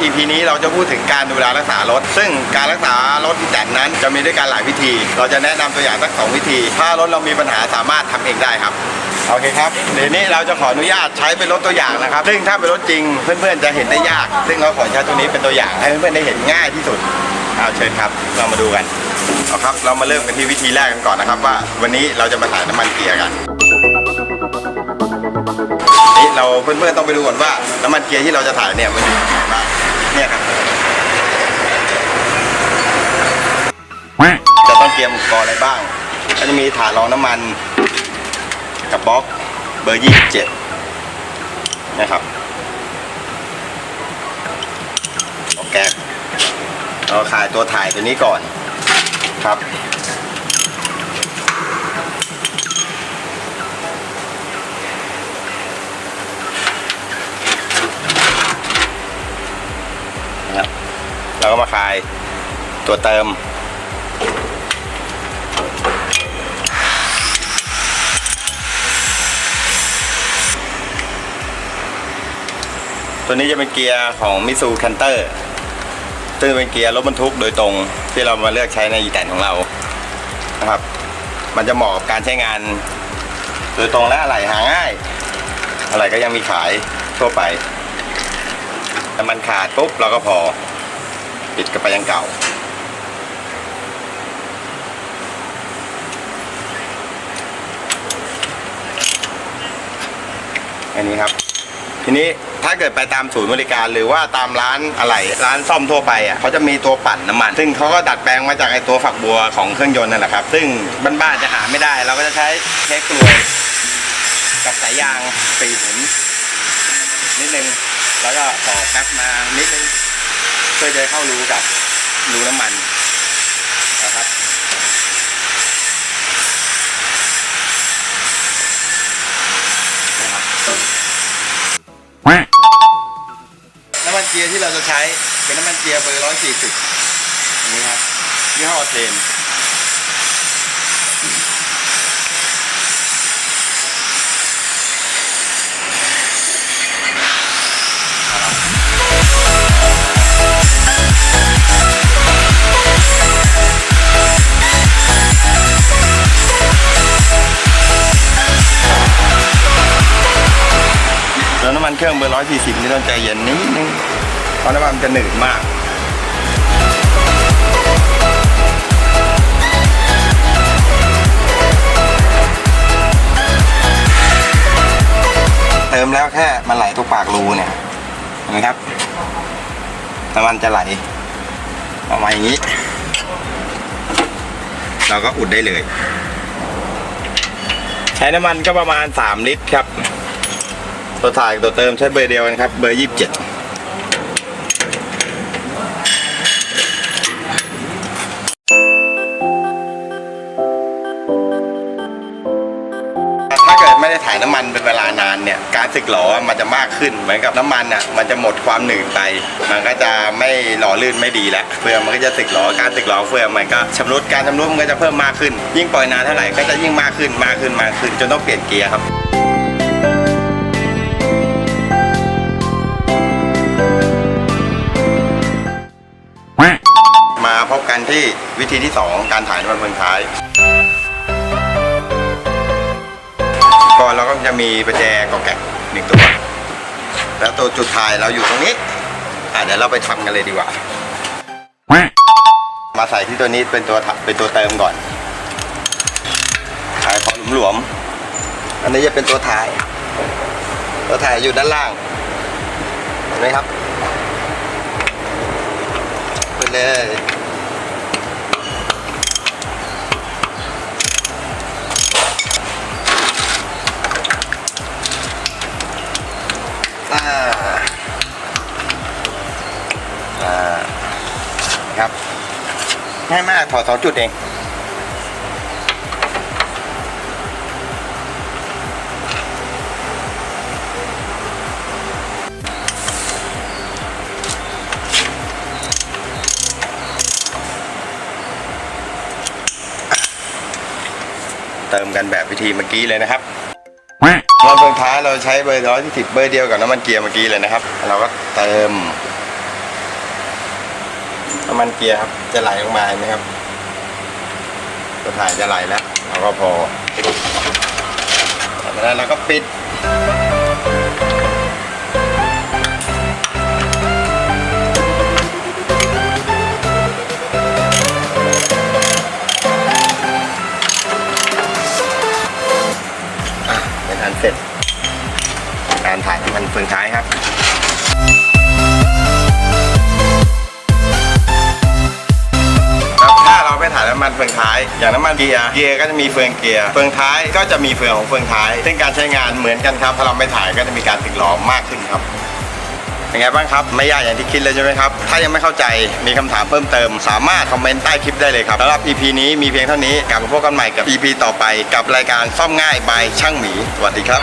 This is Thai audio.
EP นี้เราจะพูดถึงการดูแลรักษารถ ซึ่งการรักษารถแต่นั้นจะมีด้วยกันหลายวิธี เราจะแนะนำตัวอย่างสักสองวิธี ถ้ารถเรามีปัญหาสามารถทำเองได้ครับ โอเคครับเดี๋ยวนี้เราจะขออนุญาตใช้เป็นรถตัวอย่างนะครับ ซึ่งถ้าเป็นรถจริงเพื่อนๆจะเห็นได้ยาก ซึ่งเราขอใช้ตัวนี้เป็นตัวอย่างให้เพื่อนๆได้เห็นง่ายที่สุดเอาเชิญครับ เรามาดูกันเอาครับ เรามาเริ่มกันที่วิธีแรกกันก่อนนะครับ ว่าวันนี้เราจะมาถ่ายน้ำมันเกียร์กัน นี่เราเพื่อนๆต้องไปดูก่อนว่าน้ำมันเกียร์ที่เราจะถ่ายเนี่ยมันอยู่ตรงไหนบ้างเนี่ยครับจะต้องเตรียมอุปกรณ์อะไรบ้างก็จะมีฐานรองน้ำมันกับบล็อกเบอร์27นะครับโอเคเราขายตัวถ่ายตัวนี้ก่อนครับ ตัวเติม ตัวนี้จะเป็นเกียร์ของมิซูคันเตอร์ซึ่งเป็นเกียร์รถบรรทุกโดยตรงที่เรามาเลือกใช้ในอีแตนของเรานะครับ มันจะเหมาะกับการใช้งาน โดยตรงและอะไหล่หาง่ายอะไรก็ยังมีขายทั่วไปแต่มันขาดปุ๊บเราก็พอปิดกลับไปยังเก่า อันนี้ครับ ทีนี้ถ้าเกิดไปตามศูนย์บริการหรือว่าตามร้านอะไรร้านซ่อมทั่วไปอะเขาจะมีตัวปั่นน้ำมัน ซึ่งเขาก็ดัดแปลงมาจากไอ้ตัวฝักบัวของเครื่องยนต์นั่นแหละครับ ซึ่งบ้านๆจะหาไม่ได้เราก็จะใช้เทปกลวยกับสายยางปีหมุนนิดนึงแล้วก็ต่อแป๊บมานิดนึงเพื่อจะเข้ารูกับรูน้ำมัน เป็นน้ำมันเกียร์เบอร์140อันนี้ครับยี่ห้อเทนแล้วน้ำมันเครื่องเบอร์140นี่ต้องใจเย็นนิดนึง พราะน้ำมันจะหนืดมากเติมแล้วแค่มันไหลทุกปากรูเนี่ยเห็นไหมครับน้ำมันจะไหลออกมาอย่างนี้ เราก็อุดได้เลย ใช้น้ำมันก็ประมาณ 3 ลิตรครับ ตัวถ่ายตัวเติมใช้เบอร์เดียวกันครับ เบอร์ 27 ไม่ได้ถ่ายน้ำมันเป็นเวลานานเนี่ยการสึกหรอมันจะมากขึ้นเหมือนกับน้ำมันอะมันจะหมดความหนืดไป มันก็จะไม่หล่อลื่นไม่ดีแล้วเฟืองมันก็จะสึกหรอการสึกหรอเฟืองมันก็ชำรุดการชำรุดมันก็จะเพิ่มมากขึ้น ยิ่งปล่อยนานเท่าไหร่ก็จะยิ่งมากขึ้นมากขึ้นมากขึ้นจนต้องเปลี่ยนเกียร์ครับมาพบกันที่วิธีที่ 2 การถ่ายน้ำมันเฟืองท้าย เราก็จะมีประแจกอกแกะหนึ่งตัว แล้วตัวจุดถ่ายเราอยู่ตรงนี้อะเดี๋ยวเราไปทำกันเลยดีกว่า มาใส่ที่ตัวนี้เป็นตัวเป็นตัวเติมก่อนถ่ายพอหลวมๆอันนี้จะเป็นตัวถ่าย ตัวถ่ายอยู่ด้านล่างเห็นไหมครับไปเลย ครับ ง่ายมากถอดสองจุดเอง เติมกันแบบวิธีเมื่อกี้เลยนะครับเราเฟืองท้ายเราใช้เบอร์ร้อยที่สิบเบอร์เดียวกับน้ำมันเกียร์เมื่อกี้เลยนะครับ เราก็เติม มันเกียร์ครับ จะไหลออกมาเห็นไหมครับตัวถ่ายจะไหลแล้วเราก็พอทำไปได้แล้วก็ปิดอะเป็นอันเสร็จการถ่ายน้ำมันเฟืองท้ายครับ ฟืองท้าย อย่างน้ำมันเกียร์เกียร์ก็จะมีเฟืองเกียร์เฟืองท้ายก็จะมีเฟืองของเฟืองท้าย ซึ่งการใช้งานเหมือนกันครับถ้าเราไม่ถ่ายก็จะมีการติดล้อมากขึ้นครับเป็นไงบ้างครับไม่ยากอย่างที่คิดเลยใช่ไหมครับ ถ้ายังไม่เข้าใจมีคำถามเพิ่มเติม สามารถคอมเมนต์ใต้คลิปได้เลยครับสำหรับ EP นี้มีเพียงเท่านี้กลับมาพบกันใหม่กับ EP ต่อไป กับรายการซ่อมง่ายบายช่างหมีสวัสดีครับ